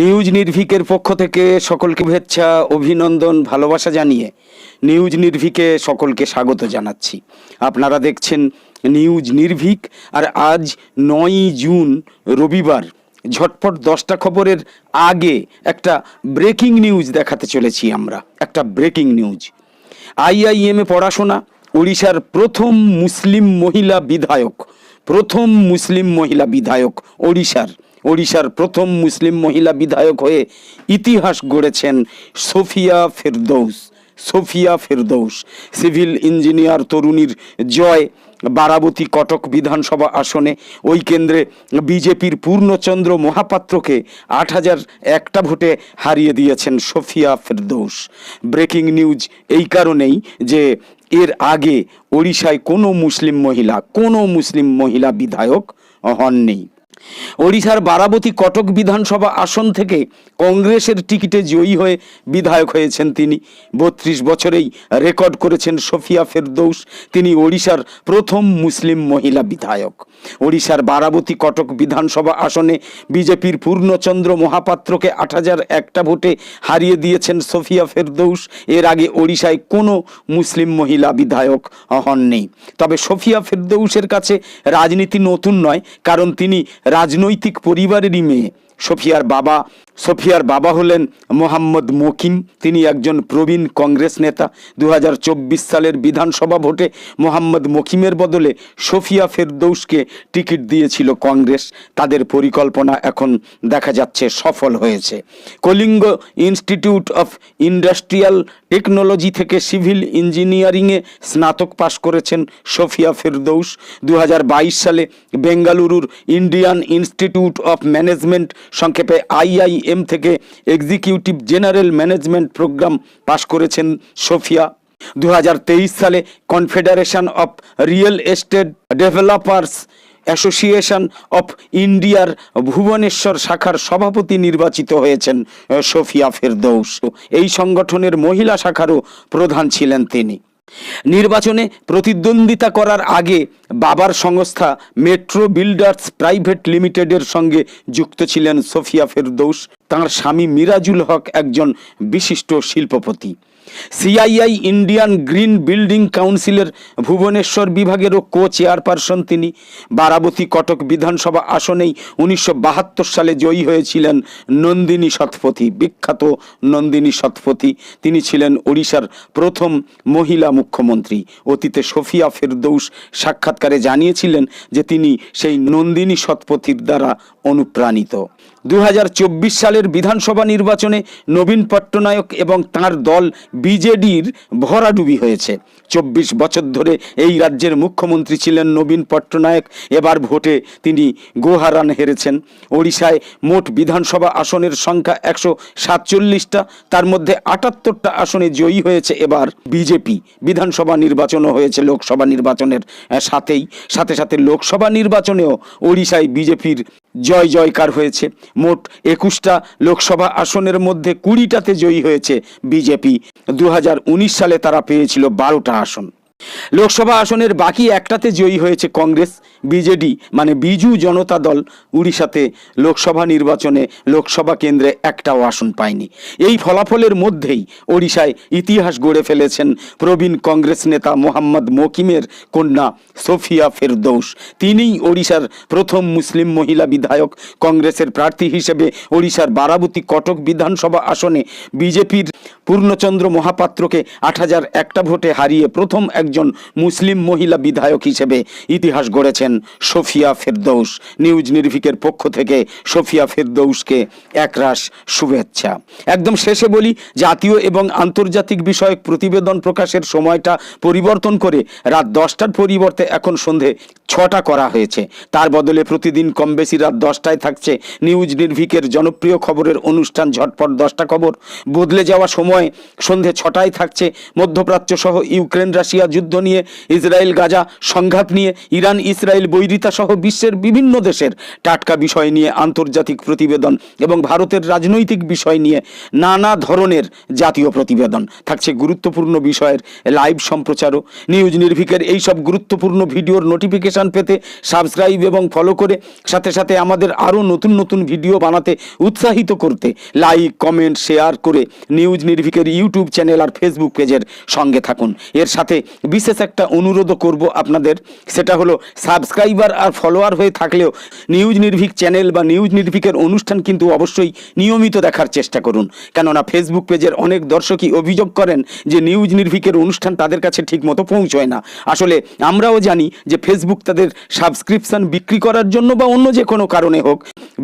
News নির্ভিকের পক্ষ থেকে সকলকে শুভেচ্ছা, অভিনন্দন, ভালোবাসা জানিয়ে নিউজ নির্ভিকে সকলকে স্বাগত জানাচ্ছি। আপনারা দেখছেন নিউজ নির্ভিক, আর আজ নয়ই জুন, রবিবার। ঝটপট দশটা খবরের আগে একটা ব্রেকিং নিউজ দেখাতে চলেছি আমরা, একটা ব্রেকিং নিউজ। আইআইএমে পড়াশোনা, ওড়িশার প্রথম মুসলিম মহিলা বিধায়ক, প্রথম মুসলিম মহিলা বিধায়ক ওড়িশার। ওড়িশার প্রথম মুসলিম মহিলা বিধায়ক হয়ে ইতিহাস গড়েছেন সোফিয়া ফেরদৌস সোফিয়া ফেরদৌস। সিভিল ইঞ্জিনিয়ার তরুণীর জয় বারাবতী কটক বিধানসভা আসনে। ওই কেন্দ্রে বিজেপির পূর্ণচন্দ্র মহাপাত্রকে আট হাজার একটা ভোটে হারিয়ে দিয়েছেন সোফিয়া ফেরদৌস। ব্রেকিং নিউজ এই কারণেই যে এর আগে ওড়িশায় কোনো মুসলিম মহিলা, কোনো মুসলিম মহিলা বিধায়ক হননি। ওড়িশার বারাবতী কটক বিধানসভা আসন থেকে কংগ্রেসের টিকিটে জয়ী হয়ে বিধায়ক হয়েছেন তিনি। বত্রিশ বছরেই রেকর্ড করেছেন সোফিয়া ফেরদৌস। তিনি ওড়িশার প্রথম মুসলিম মহিলা বিধায়ক। ওড়িশার বারাবতী কটক বিধানসভা আসনে বিজেপির পূর্ণচন্দ্র মহাপাত্রকে আট হাজার একটা ভোটে হারিয়ে দিয়েছেন সোফিয়া ফেরদৌস। এর আগে ওড়িশায় কোনো মুসলিম মহিলা বিধায়ক হননি। তবে সোফিয়া ফেরদৌসের কাছে রাজনীতি নতুন নয়, কারণ তিনি রাজনৈতিক পরিবারেরই মেয়ে। সোফিয়ার বাবা সোফিয়ার বাবা হলেন মোহাম্মদ মকিম তিনি একজন প্রবীণ কংগ্রেস নেতা। দু হাজার চব্বিশ সালের বিধানসভা ভোটে মোহাম্মদ মকিমের বদলে সোফিয়া ফেরদৌসকে টিকিট দিয়েছিল কংগ্রেস। তাদের পরিকল্পনা এখন দেখা যাচ্ছে সফল হয়েছে। Kalinga institute of industrial technology থেকে সিভিল ইঞ্জিনিয়ারিংয়ে স্নাতক পাশ করেছেন সোফিয়া ফেরদৌস। দু হাজার বাইশ সালে বেঙ্গালুরুর ইন্ডিয়ান ইনস্টিটিউট অফ ম্যানেজমেন্ট সংক্ষেপে আইআইএম থেকে এক্সিকিউটিভ জেনারেল ম্যানেজমেন্ট প্রোগ্রাম পাশ করেছেন সোফিয়া। দু হাজার তেইশ সালে confederation of real estate developers association of ইন্ডিয়ার ভুবনেশ্বর শাখার সভাপতি নির্বাচিত হয়েছেন সোফিয়া ফেরদৌস। এই সংগঠনের মহিলা শাখারও প্রধান ছিলেন তিনি। নির্বাচনে প্রতিদ্বন্দ্বিতা করার আগে বাবার সংস্থা মেট্রো বিল্ডার্স প্রাইভেট লিমিটেডের সঙ্গে যুক্ত ছিলেন সোফিয়া ফেরদৌস। তাঁর স্বামী মিরাজুল হক একজন বিশিষ্ট শিল্পপতি। সিআইআই ইন্ডিয়ান গ্রিন বিল্ডিং কাউন্সিলের ভুবনেশ্বর বিভাগেরও কো চেয়ারপারসন তিনি। বারাবতী কটক বিধানসভা আসনেই উনিশশো বাহাত্তর সালে জয়ী হয়েছিলেন নন্দিনী শতপথী, বিখ্যাত নন্দিনী শতপথী। তিনি ছিলেন ওড়িশার প্রথম মহিলা মুখ্যমন্ত্রী। অতীতে সোফিয়া ফেরদৌস সাক্ষাৎকারে জানিয়েছিলেন যে তিনি সেই নন্দিনী শতপথীর দ্বারা অনুপ্রাণিত। দু হাজার চব্বিশ সালের বিধানসভা নির্বাচনে নবীন পট্টনায়ক এবং তার দল বিজেডির ভরাডুবি হয়েছে। চব্বিশ বছর ধরে এই রাজ্যের মুখ্যমন্ত্রী ছিলেন নবীন পট্টনায়ক। এবার ভোটে তিনি গোহারান হেরেছেন। ওড়িশায় মোট বিধানসভা আসনের সংখ্যা একশো সাতচল্লিশটা, তার মধ্যে আটাত্তরটা আসনে জয়ী হয়েছে এবার বিজেপি। বিধানসভা নির্বাচনও হয়েছে লোকসভা নির্বাচনের সাথেই। সাথে সাথে লোকসভা নির্বাচনেও ওড়িশায় বিজেপির জয় জয়কার হয়েছে। মোট একুশটা লোকসভা আসনের মধ্যে কুড়িটাতে জয়ী হয়েছে বিজেপি। দু হাজার উনিশ সালে তারা পেয়েছিল বারোটা আসন। লোকসভা আসনের বাকি একটাতে জয়ী হয়েছে কংগ্রেস, বিজেডি মানে বিজু জনতা দল। উড়িষ্যাতে লোকসভা নির্বাচনে লোকসভা কেন্দ্রে একটাও আসন পায়নি। এই ফলাফলের মধ্যেই ওড়িশায় ইতিহাস গড়ে ফেলেছেন প্রবীণ কংগ্রেস নেতা মোহাম্মদ মকিমের কন্যা সোফিয়া ফেরদৌস। তিনিই ওড়িশার প্রথম মুসলিম মহিলা বিধায়ক। কংগ্রেসের প্রার্থী হিসেবে ওড়িশার বারাবতী কটক বিধানসভা আসনে বিজেপির পূর্ণচন্দ্র মহাপাত্রকে আট হাজার একটা ভোটে হারিয়ে প্রথম একজন মুসলিম মহিলা বিধায়ক হিসেবে ইতিহাস গড়েছেন সোফিয়া ফেরদৌস। নিউজ নির্ভিকের পক্ষ থেকে সোফিয়া ফেরদৌসকে একরাশ শুভেচ্ছা। একদম শেষে বলি, জাতীয় এবং আন্তর্জাতিক বিষয়ক প্রতিবেদন প্রকাশের সময়টা পরিবর্তন করে রাত দশটার পরিবর্তে এখন সন্ধে ছটা করা হয়েছে। তার বদলে প্রতিদিন কম বেশি রাত দশটায় থাকছে নিউজ নির্ভিকের জনপ্রিয় খবরের অনুষ্ঠান ঝটপট দশটা খবর। বদলে যাওয়া সময় সন্ধে ছটায় থাকছে। মধ্যপ্রাচ্য সহ ইউক্রেন, রাশিয়া যুদ্ধ নিয়ে, ইসরায়েল, গাজা সংঘাত নিয়ে, ইরান, ইসরায়েল, বৈরিতা সহ বিশ্বের বিভিন্ন দেশের টাটকা বিষয় নিয়ে আন্তর্জাতিক প্রতিবেদন এবং ভারতের রাজনৈতিক বিষয় নিয়ে নানা ধরনের জাতীয় প্রতিবেদন। থাকছে গুরুত্বপূর্ণ বিষয়ের লাইভ সম্প্রচারও। নিউজ নির্ভিকের এই সব গুরুত্বপূর্ণ ভিডিওর নোটিফিকেশন পেতে সাবস্ক্রাইব এবং ফলো করে সাথে সাথে আমাদের আরও নতুন নতুন ভিডিও বানাতে উৎসাহিত করতে লাইক, কমেন্ট, শেয়ার করে নিউজ নির্ভিকের ইউটিউব চ্যানেল আর ফেসবুক পেজের সঙ্গে থাকুন। এর সাথে বিশেষ একটা অনুরোধও করব আপনাদের, সেটা হলো সাবস্ক্রাইবার আর ফলোয়ার হয়ে থাকলেও নিউজ নির্ভিক চ্যানেল বা নিউজ নির্ভিকের অনুষ্ঠান কিন্তু অবশ্যই নিয়মিত দেখার চেষ্টা করুন। কেননা ফেসবুক পেজের অনেক দর্শকই অভিযোগ করেন যে নিউজ নির্ভিকের অনুষ্ঠান তাদের কাছে ঠিকমতো পৌঁছয় না। আসলে আমরাও জানি যে ফেসবুক তাদের সাবস্ক্রিপশন বিক্রি করার জন্য বা অন্য যে কোনো কারণে হোক,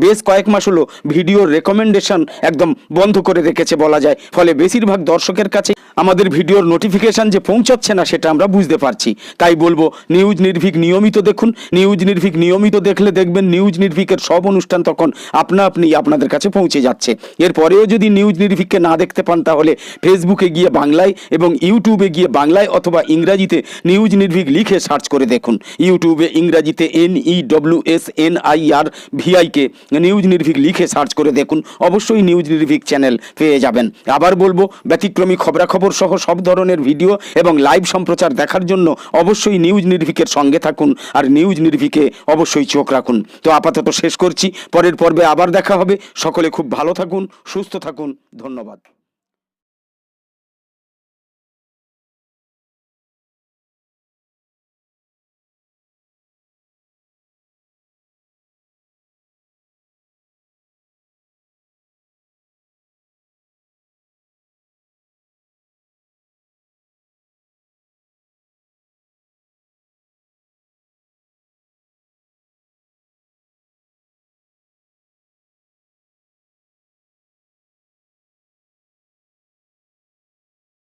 বেশ কয়েক মাস হলো ভিডিওর রেকমেন্ডেশন একদম বন্ধ করে রেখেছে বলা যায়। ফলে বেশিরভাগ দর্শকের কাছে আমাদের ভিডিওর নোটিফিকেশন যে পৌঁছাচ্ছে না সেটা আমরা বুঝতে পারছি। তাই বলব নিউজ নির্ভীক নিয়মিত দেখুন। নিউজ নির্ভীক নিয়মিত দেখলে দেখবেন নিউজ নির্ভীকের সব অনুষ্ঠান তখন আপনা আপনি আপনাদের কাছে পৌঁছে যাচ্ছে। এরপরেও যদি নিউজ নির্ভীককে না দেখতে পান তাহলে ফেসবুকে গিয়ে বাংলায় এবং ইউটিউবে গিয়ে বাংলায় অথবা ইংরাজিতে নিউজ নির্ভীক লিখে সার্চ করে দেখুন। ইউটিউবে ইংরাজিতে N E W S N I R VIK news Nirbhik লিখে সার্চ করে দেখুন। অবশ্যই নিউজ নির্ভীক চ্যানেল পেয়ে যাবেন। আবার বলব, ব্যতিক্রমী খবরাখবর সহ সব ধরনের ভিডিও এবং লাইভ সম্প্রচার দেখার জন্য অবশ্যই নিউজ নির্ভিকের সঙ্গে থাকুন। আর নিউজ নির্ভিকে অবশ্যই চোখ রাখুন। তো আপাতত শেষ করছি। পরের পর্বে আবার দেখা হবে। সকলে খুব ভালো থাকুন, সুস্থ থাকুন। ধন্যবাদ।